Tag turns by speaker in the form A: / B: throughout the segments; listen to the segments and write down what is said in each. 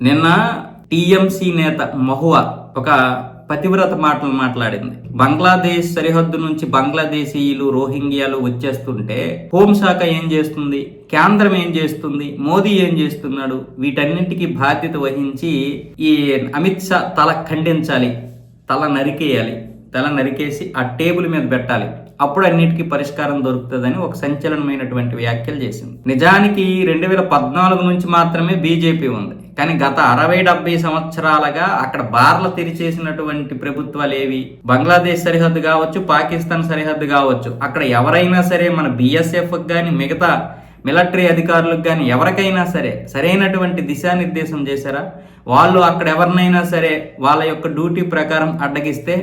A: నిన్న టీఎంసీ నేత మహువా ఒక పతివ్రత మాటలు మాట్లాడింది. బంగ్లాదేశ్ సరిహద్దు నుంచి బంగ్లాదేశీయులు రోహింగ్యాలు వచ్చేస్తుంటే హోంశాఖ ఏం చేస్తుంది? కేంద్రం ఏం చేస్తుంది? మోదీ ఏం చేస్తున్నాడు? వీటన్నింటికి బాధ్యత వహించి ఈ అమిత్ షా తల ఖండించాలి తల నరికేయాలి తల నరికేసి ఆ టేబుల్ మీద పెట్టాలి. అప్పుడు అన్నిటికీ పరిష్కారం దొరుకుతుందని ఒక సంచలనమైనటువంటి వ్యాఖ్యలు చేసింది. నిజానికి రెండు వేల పద్నాలుగు నుంచి మాత్రమే బీజేపీ ఉంది. కానీ గత అరవై డెబ్బై సంవత్సరాలుగా అక్కడ బార్లు తెరిచేసినటువంటి ప్రభుత్వాలు ఏవి? బంగ్లాదేశ్ సరిహద్దు కావచ్చు పాకిస్తాన్ సరిహద్దు కావచ్చు. అక్కడ ఎవరైనా సరే మన బిఎస్ఎఫ్ కానీ మిగతా మిలిటరీ అధికారులకు కానీ ఎవరికైనా సరే సరైనటువంటి దిశానిర్దేశం చేశారా? వాళ్ళు అక్కడ ఎవరినైనా సరే వాళ్ళ యొక్క డ్యూటీ ప్రకారం అడ్డగిస్తే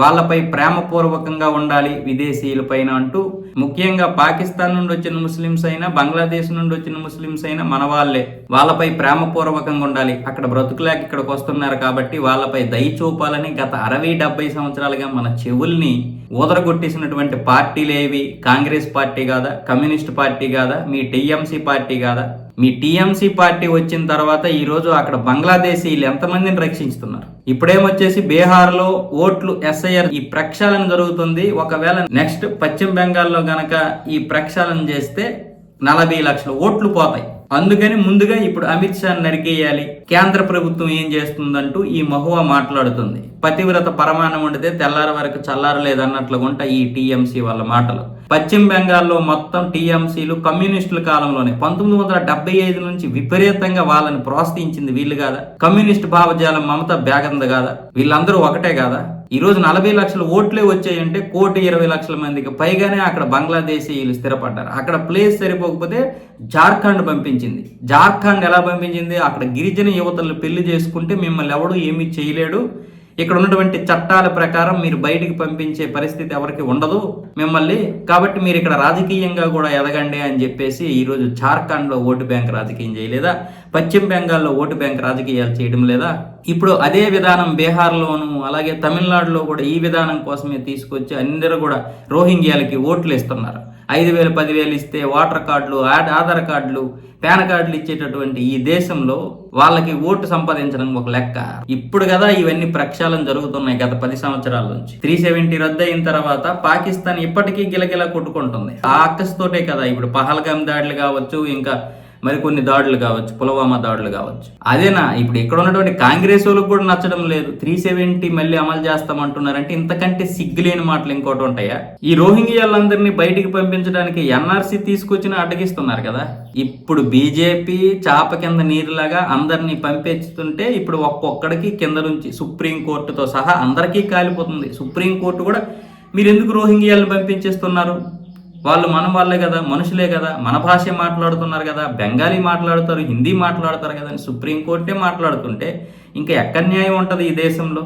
A: వాళ్ళపై ప్రేమపూర్వకంగా ఉండాలి విదేశీయుల పైన అంటూ ముఖ్యంగా పాకిస్తాన్ నుండి వచ్చిన ముస్లిమ్స్ అయినా బంగ్లాదేశ్ నుండి వచ్చిన ముస్లిమ్స్ అయినా మన వాళ్ళే. వాళ్ళపై ప్రేమపూర్వకంగా ఉండాలి. అక్కడ బ్రతుకులేక ఇక్కడికి వస్తున్నారు కాబట్టి వాళ్ళపై దయ చూపాలని గత అరవై డెబ్బై సంవత్సరాలుగా మన చెవుల్ని ఊదరగొట్టేసినటువంటి పార్టీలేవి. కాంగ్రెస్ పార్టీ కాదా కమ్యూనిస్ట్ పార్టీ కాదా మీ టీఎంసీ పార్టీ కాదా? మీ టీఎంసీ పార్టీ వచ్చిన తర్వాత ఈరోజు అక్కడ బంగ్లాదేశీలు ఎంతమందిని రక్షిస్తున్నారు ఇప్పుడేమొచ్చేసి బీహార్లో ఓట్లు ఎస్ఐఆర్ ఈ ప్రక్షాళన జరుగుతుంది. ఒకవేళ నెక్స్ట్ పశ్చిమ బెంగాల్లో గనక ఈ ప్రక్షాళన చేస్తే నలభై లక్షల ఓట్లు పోతాయి. అందుకని ముందుగా ఇప్పుడు అమిత్ షా నరికేయాలి. కేంద్ర ప్రభుత్వం ఏం చేస్తుందంటూ ఈ మహువా మాట్లాడుతుంది. పతివ్రత పరమాణం వండితే తెల్లారి వరకు చల్లారలేదన్నట్లుగుంట ఉంటాయి ఈ టీఎంసీ వాళ్ళ మాటలు. పశ్చిమ బెంగాల్లో మొత్తం టీఎంసీలు కమ్యూనిస్టుల కాలంలోనే పంతొమ్మిది వందల డెబ్బై ఐదు నుంచి విపరీతంగా వాళ్ళని ప్రోత్సహించింది వీళ్ళు కాదా? కమ్యూనిస్ట్ భావజాలం మమత బేగంద కాదా? వీళ్ళందరూ ఒకటే కాదా? ఈ రోజు నలభై లక్షల ఓట్లే వచ్చాయంటే కోటి ఇరవై లక్షల మందికి పైగానే అక్కడ బంగ్లాదేశీయులు స్థిరపడ్డారు. అక్కడ ప్లేస్ సరిపోకపోతే జార్ఖండ్ పంపించింది. జార్ఖండ్ ఎలా పంపించింది? అక్కడ గిరిజన యువతలు పెళ్ళి చేసుకుంటే మిమ్మల్ని ఎవడు ఏమీ చేయలేడు. ఇక్కడ ఉన్నటువంటి చట్టాల ప్రకారం మీరు బయటికి పంపించే పరిస్థితి ఎవరికి ఉండదు. మిమ్మల్ని కాబట్టి మీరు ఇక్కడ రాజకీయంగా కూడా ఎదగండి అని చెప్పేసి ఈరోజు జార్ఖండ్లో ఓటు బ్యాంక్ రాజకీయం చేయలేదా? పశ్చిమ బెంగాల్లో ఓటు బ్యాంక్ రాజకీయాలు చేయడం లేదా? ఇప్పుడు అదే విధానం బీహార్లోను అలాగే తమిళనాడులో కూడా ఈ విధానం కోసమే తీసుకొచ్చి అందరూ కూడా రోహింగ్యాలకి ఓట్లు ఇస్తున్నారు. ఐదు వేలు పదివేలు ఇస్తే వాటర్ కార్డులు ఆధార్ కార్డులు పాన్ కార్డులు ఇచ్చేటటువంటి ఈ దేశంలో వాళ్ళకి ఓటు సంపాదించడం ఒక లెక్క. ఇప్పుడు కదా ఇవన్నీ ప్రక్షాళన జరుగుతున్నాయి గత పది సంవత్సరాల నుంచి. త్రీ సెవెంటీ రద్దు అయిన తర్వాత పాకిస్తాన్ ఇప్పటికీ గిలగిల కొట్టుకుంటుంది. ఆ అక్కస్తోటే కదా ఇప్పుడు పహల్గామ్ దాడులు కావచ్చు ఇంకా మరికొన్ని దాడులు కావచ్చు పులవామా దాడులు కావచ్చు. అదేనా? ఇప్పుడు ఇక్కడ ఉన్నటువంటి కాంగ్రెస్ వాళ్ళకి కూడా నచ్చడం లేదు. త్రీ సెవెంటీ మళ్ళీ అమలు చేస్తామంటున్నారంటే ఇంతకంటే సిగ్గులేని మాటలు ఇంకోటి ఉంటాయా? ఈ రోహింగ్యాలందరినీ బయటికి పంపించడానికి ఎన్ఆర్సీ తీసుకొచ్చిన అడ్డగిస్తున్నారు కదా. ఇప్పుడు బీజేపీ చాప కింద నీరులాగా అందరినీ పంపించుతుంటే ఇప్పుడు ఒక్కొక్కడికి కింద నుంచి సుప్రీం కోర్టుతో సహా అందరికీ కాలిపోతుంది. సుప్రీం కోర్టు కూడా మీరు ఎందుకు రోహింగ్యాలను పంపించేస్తున్నారు? వాళ్ళు మన వాళ్ళే కదా మనుషులే కదా మన భాషే మాట్లాడుతున్నారు కదా బెంగాలీ మాట్లాడతారు హిందీ మాట్లాడతారు కదా అని సుప్రీంకోర్టే మాట్లాడుతుంటే ఇంకా ఎక్కడ న్యాయం ఉంటుంది ఈ దేశంలో?